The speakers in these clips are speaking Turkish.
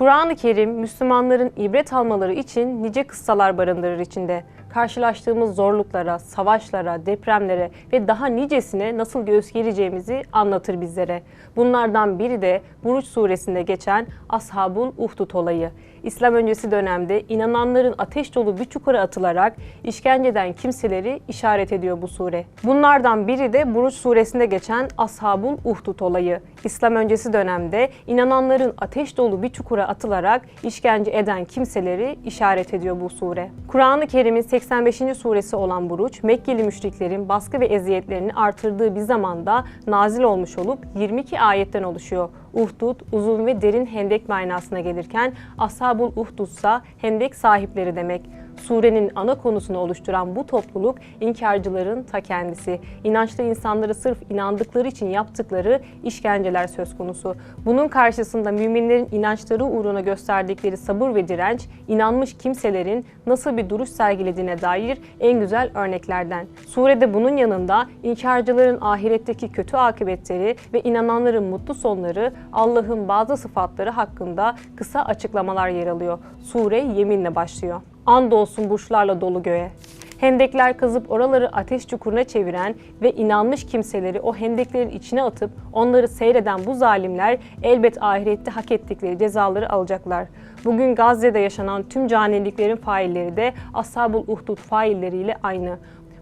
Kur'an-ı Kerim Müslümanların ibret almaları için nice kıssalar barındırır içinde. Karşılaştığımız zorluklara, savaşlara, depremlere ve daha nicesine nasıl göğüs gereceğimizi anlatır bizlere. Bunlardan biri de Buruç suresinde geçen Ashabul Uhdud olayı. İslam öncesi dönemde inananların ateş dolu bir çukura atılarak işkenceden kimseleri işaret ediyor bu sure. Bunlardan biri de Buruç suresinde geçen Ashabul Uhdud olayı. İslam öncesi dönemde inananların ateş dolu bir çukura atılarak işkence eden kimseleri işaret ediyor bu sure. Kur'an-ı Kerim'in 85. suresi olan Buruç, Mekkeli müşriklerin baskı ve eziyetlerini artırdığı bir zamanda nazil olmuş olup 22 ayetten oluşuyor. Uhdud, uzun ve derin hendek manasına gelirken Ashabul Uhdud ise hendek sahipleri demek. Surenin ana konusunu oluşturan bu topluluk inkarcıların ta kendisi. İnançlı insanları sırf inandıkları için yaptıkları işkenceler söz konusu. Bunun karşısında müminlerin inançları uğruna gösterdikleri sabır ve direnç, inanmış kimselerin nasıl bir duruş sergilediğine dair en güzel örneklerden. Surede bunun yanında inkarcıların ahiretteki kötü akıbetleri ve inananların mutlu sonları, Allah'ın bazı sıfatları hakkında kısa açıklamalar yer alıyor. Sure yeminle başlıyor. Andolsun burçlarla dolu göğe. Hendekler kazıp oraları ateş çukuruna çeviren ve inanmış kimseleri o hendeklerin içine atıp onları seyreden bu zalimler elbet ahirette hak ettikleri cezaları alacaklar. Bugün Gazze'de yaşanan tüm caniliklerin failleri de Ashabul Uhdud failleriyle aynı.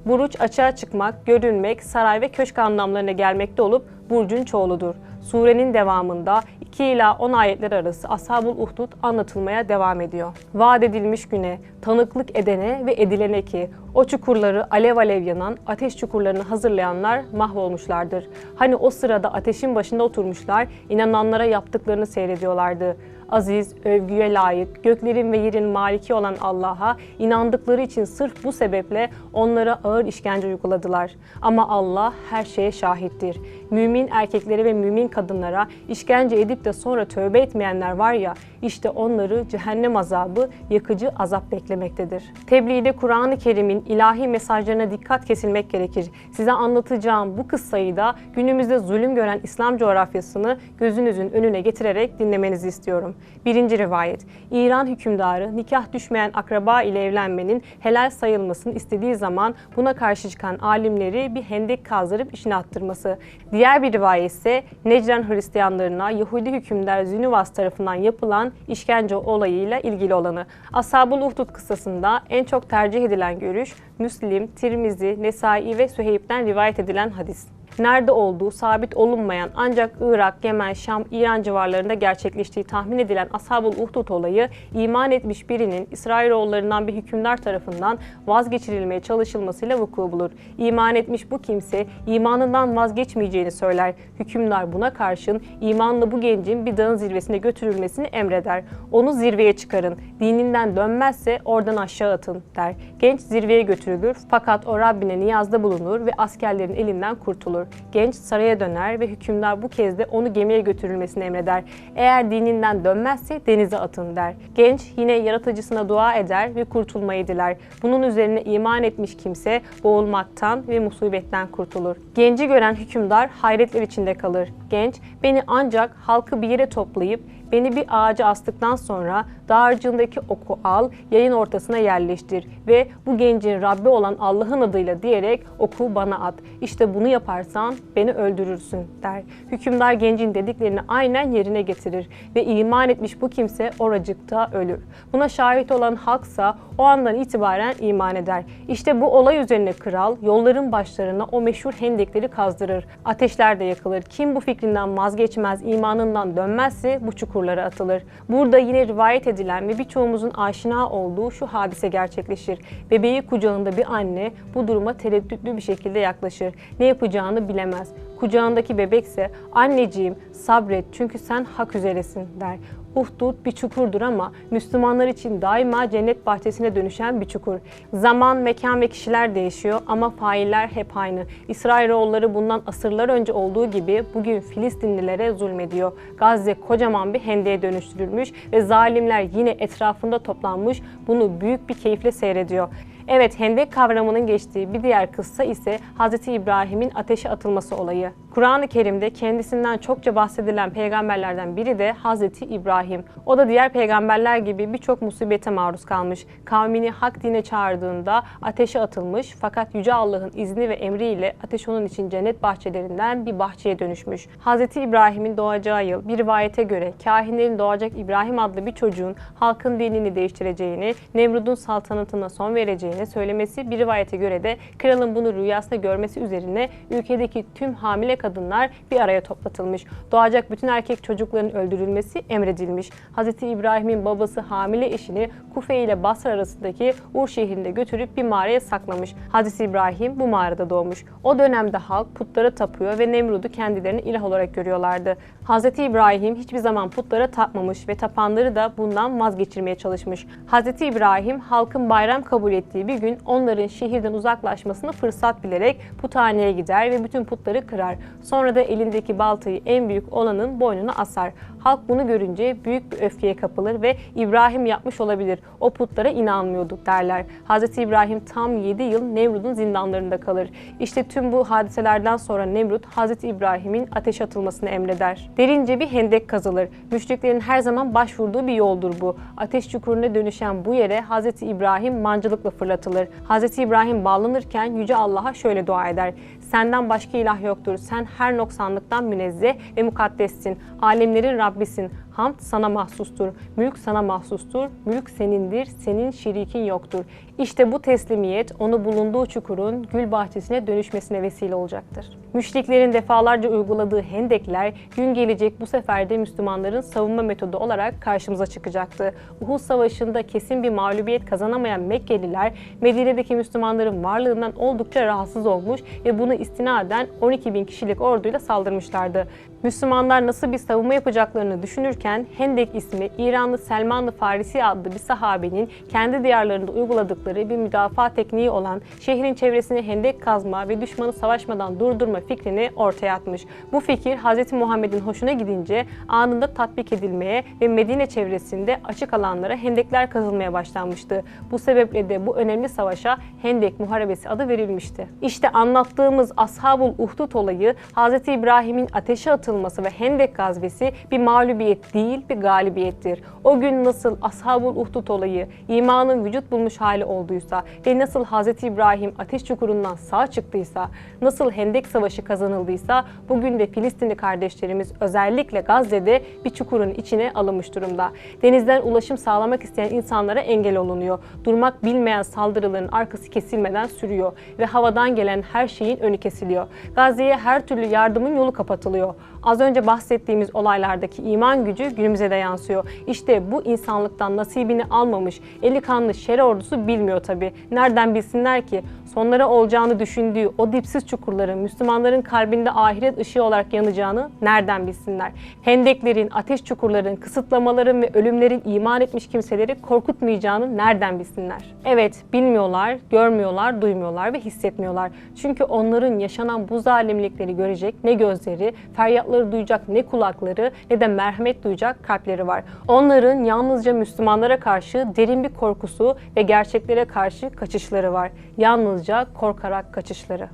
Buruç açığa çıkmak, görünmek, saray ve köşk anlamlarına gelmekte olup burcun çoğuludur. Surenin devamında 2 ila 10 ayetler arası Ashab-ul Uhdud anlatılmaya devam ediyor. Vaat edilmiş güne, tanıklık edene ve edilene ki o çukurları alev alev yanan ateş çukurlarını hazırlayanlar mahvolmuşlardır. Hani o sırada ateşin başında oturmuşlar, inananlara yaptıklarını seyrediyorlardı aziz, övgüye layık, göklerin ve yerin maliki olan Allah'a inandıkları için sırf bu sebeple onlara ağır işkence uyguladılar. Ama Allah her şeye şahittir. Mümin erkeklere ve mümin kadınlara işkence edip de sonra tövbe etmeyenler var ya, işte onları cehennem azabı, yakıcı azap beklemektedir. Tebliğde Kur'an-ı Kerim'in ilahi mesajlarına dikkat kesilmek gerekir. Size anlatacağım bu kıssayı da günümüzde zulüm gören İslam coğrafyasını gözünüzün önüne getirerek dinlemenizi istiyorum. Birinci rivayet. İran hükümdarı nikah düşmeyen akraba ile evlenmenin helal sayılmasını istediği zaman buna karşı çıkan alimleri bir hendek kazdırıp işine attırması. Diğer bir rivayet ise Necran Hristiyanlarına Yahudi hükümdar Zünivas tarafından yapılan işkence olayıyla ilgili olanı. Ashab-ül Uhdud kıssasında en çok tercih edilen görüş Müslim, Tirmizi, Nesai ve Süheyb'den rivayet edilen hadis nerede olduğu sabit olunmayan ancak Irak, Yemen, Şam, İran civarlarında gerçekleştiği tahmin edilen Ashab-ül Uhdud olayı iman etmiş birinin İsrailoğullarından bir hükümdar tarafından vazgeçirilmeye çalışılmasıyla vuku bulur. İman etmiş bu kimse imanından vazgeçmeyeceğini söyler. Hükümdar buna karşın imanlı bu gencin bir dağın zirvesine götürülmesini emreder. Onu zirveye çıkarın. Dininden dönmezse oradan aşağı atın der. Genç zirveye götürülür fakat o Rabbine niyazda bulunur ve askerlerin elinden kurtulur. Genç saraya döner ve hükümdar bu kez de onu gemiye götürülmesini emreder. Eğer dininden dönmezse denize atın der. Genç yine yaratıcısına dua eder ve kurtulmayı diler. Bunun üzerine iman etmiş kimse boğulmaktan ve musibetten kurtulur. Genci gören hükümdar hayretler içinde kalır. Genç beni ancak halkı bir yere toplayıp Beni bir ağaca astıktan sonra dağarcığındaki oku al, yayın ortasına yerleştir ve bu gencin Rabbi olan Allah'ın adıyla diyerek oku bana at. İşte bunu yaparsan beni öldürürsün der. Hükümdar gencin dediklerini aynen yerine getirir ve iman etmiş bu kimse oracıkta ölür. Buna şahit olan halksa o andan itibaren iman eder. İşte bu olay üzerine kral yolların başlarına o meşhur hendekleri kazdırır. Ateşler de yakılır. Kim bu fikrinden vazgeçmez, imanından dönmezse bu çukurlara atılır. Burada yine rivayet edilen ve birçoğumuzun aşina olduğu şu hadise gerçekleşir. Bebeği kucağında bir anne bu duruma tereddütlü bir şekilde yaklaşır. Ne yapacağını bilemez. Kucağındaki bebekse anneciğim sabret çünkü sen hak üzeresin der. Uhdud bir çukurdur ama Müslümanlar için daima cennet bahçesine dönüşen bir çukur. Zaman, mekan ve kişiler değişiyor ama failler hep aynı. İsrailoğulları bundan asırlar önce olduğu gibi bugün Filistinlilere zulmediyor. Gazze kocaman bir hendeğe dönüştürülmüş ve zalimler yine etrafında toplanmış bunu büyük bir keyifle seyrediyor. Evet, hendek kavramının geçtiği bir diğer kıssa ise Hz. İbrahim'in ateşe atılması olayı. Kur'an-ı Kerim'de kendisinden çokça bahsedilen peygamberlerden biri de Hazreti İbrahim. O da diğer peygamberler gibi birçok musibete maruz kalmış. Kavmini hak dine çağırdığında ateşe atılmış fakat Yüce Allah'ın izni ve emriyle ateş onun için cennet bahçelerinden bir bahçeye dönüşmüş. Hazreti İbrahim'in doğacağı yıl bir rivayete göre kahinlerin doğacak İbrahim adlı bir çocuğun halkın dinini değiştireceğini, Nemrud'un saltanatına son vereceğini söylemesi bir rivayete göre de kralın bunu rüyasında görmesi üzerine ülkedeki tüm hamile kadınlar bir araya toplatılmış. Doğacak bütün erkek çocukların öldürülmesi emredilmiş. Hz. İbrahim'in babası hamile eşini Kufe ile Basra arasındaki Ur şehrinde götürüp bir mağaraya saklamış. Hz. İbrahim bu mağarada doğmuş. O dönemde halk putlara tapıyor ve Nemrud'u kendilerini ilah olarak görüyorlardı. Hz. İbrahim hiçbir zaman putlara tapmamış ve tapanları da bundan vazgeçirmeye çalışmış. Hz. İbrahim halkın bayram kabul ettiği bir gün onların şehirden uzaklaşmasını fırsat bilerek puthaneye gider ve bütün putları kırar. Sonra da elindeki baltayı en büyük olanın boynuna asar. Halk bunu görünce büyük bir öfkeye kapılır ve İbrahim yapmış olabilir. O putlara inanmıyorduk derler. Hz. İbrahim tam 7 yıl Nemrud'un zindanlarında kalır. İşte tüm bu hadiselerden sonra Nemrut Hz. İbrahim'in ateşe atılmasını emreder. Derince bir hendek kazılır. Müşriklerin her zaman başvurduğu bir yoldur bu. Ateş çukuruna dönüşen bu yere Hz. İbrahim mancılıkla fırlatılır. Hz. İbrahim bağlanırken Yüce Allah'a şöyle dua eder. Senden başka ilah yoktur. Sen her noksanlıktan münezzeh ve mukaddessin. Alemlerin Rabbisin. Hamd sana mahsustur. Mülk sana mahsustur. Mülk senindir. Senin şirikin yoktur. İşte bu teslimiyet onu bulunduğu çukurun gül bahçesine dönüşmesine vesile olacaktır. Müşriklerin defalarca uyguladığı hendekler gün gelecek bu sefer de Müslümanların savunma metodu olarak karşımıza çıkacaktı. Uhud Savaşı'nda kesin bir mağlubiyet kazanamayan Mekkeliler Medine'deki Müslümanların varlığından oldukça rahatsız olmuş ve bunu istinaden 12 bin kişilik orduyla saldırmışlardı. Müslümanlar nasıl bir savunma yapacaklarını düşünürken Hendek ismi İranlı Selmanlı Farisi adlı bir sahabenin kendi diyarlarında uyguladıkları bir müdafaa tekniği olan şehrin çevresine hendek kazma ve düşmanı savaşmadan durdurma fikrini ortaya atmış. Bu fikir Hz. Muhammed'in hoşuna gidince anında tatbik edilmeye ve Medine çevresinde açık alanlara hendekler kazılmaya başlanmıştı. Bu sebeple de bu önemli savaşa Hendek Muharebesi adı verilmişti. İşte anlattığımız Ashabul Uhdud olayı Hz. İbrahim'in ateşe atılması ve Hendek gazvesi bir mağlubiyet değil bir galibiyettir. O gün nasıl Ashabul Uhdud olayı imanın vücut bulmuş hali olduysa ve nasıl Hz. İbrahim ateş çukurundan sağ çıktıysa, nasıl Hendek Savaşı kazanıldıysa bugün de Filistinli kardeşlerimiz özellikle Gazze'de bir çukurun içine alınmış durumda. Denizden ulaşım sağlamak isteyen insanlara engel olunuyor. Durmak bilmeyen saldırıların arkası kesilmeden sürüyor ve havadan gelen her şeyin önü kesiliyor. Gazze'ye her türlü yardımın yolu kapatılıyor. Az önce bahsettiğimiz olaylardaki iman gücü günümüze de yansıyor. İşte bu insanlıktan nasibini almamış eli kanlı şer ordusu bilmiyor tabi. Nereden bilsinler ki sonları olacağını düşündüğü o dipsiz çukurların Müslümanların kalbinde ahiret ışığı olarak yanacağını nereden bilsinler? Hendeklerin, ateş çukurların, kısıtlamaların ve ölümlerin iman etmiş kimseleri korkutmayacağını nereden bilsinler? Evet, bilmiyorlar, görmüyorlar, duymuyorlar ve hissetmiyorlar. Çünkü onların yaşanan bu zalimlikleri görecek ne gözleri, feryatları duyacak ne kulakları ne de merhamet duyacak kalpleri var. Onların yalnızca Müslümanlara karşı derin bir korkusu ve gerçeklere karşı kaçışları var. Yalnızca korkarak kaçışları.